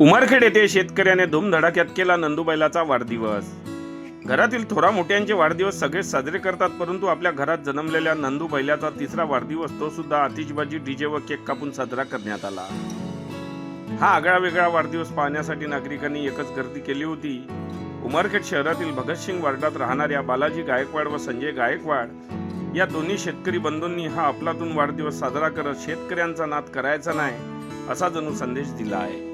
उमरखेड येथे शेतकऱ्याने धूमधडाक्यात केला नंदूबैलाचा वाढदिवस. घरातील थोरा मोठ्यांचे वाढदिवस सगळे साजरे करतात परंतु आपल्या घरात जन्मलेल्या नंदू बैलाचा तिसरा वाढदिवस तो सुद्धा आतिषबाजी डीजे व केक कापून साजरा करण्यात आला. हा आगळा वेगळा वाढदिवस पाहण्यासाठी नागरिकांनी एकच गर्दी केली होती. उमरखेड शहरातील भगतसिंग वार्डात राहणाऱ्या बालाजी गायकवाड व संजय गायकवाड या दोन्ही शेतकरी बंधूंनी हा आपलातून वाढदिवस साजरा करत शेतकऱ्यांचा नाद करायचा नाही असा जणू संदेश दिला आहे.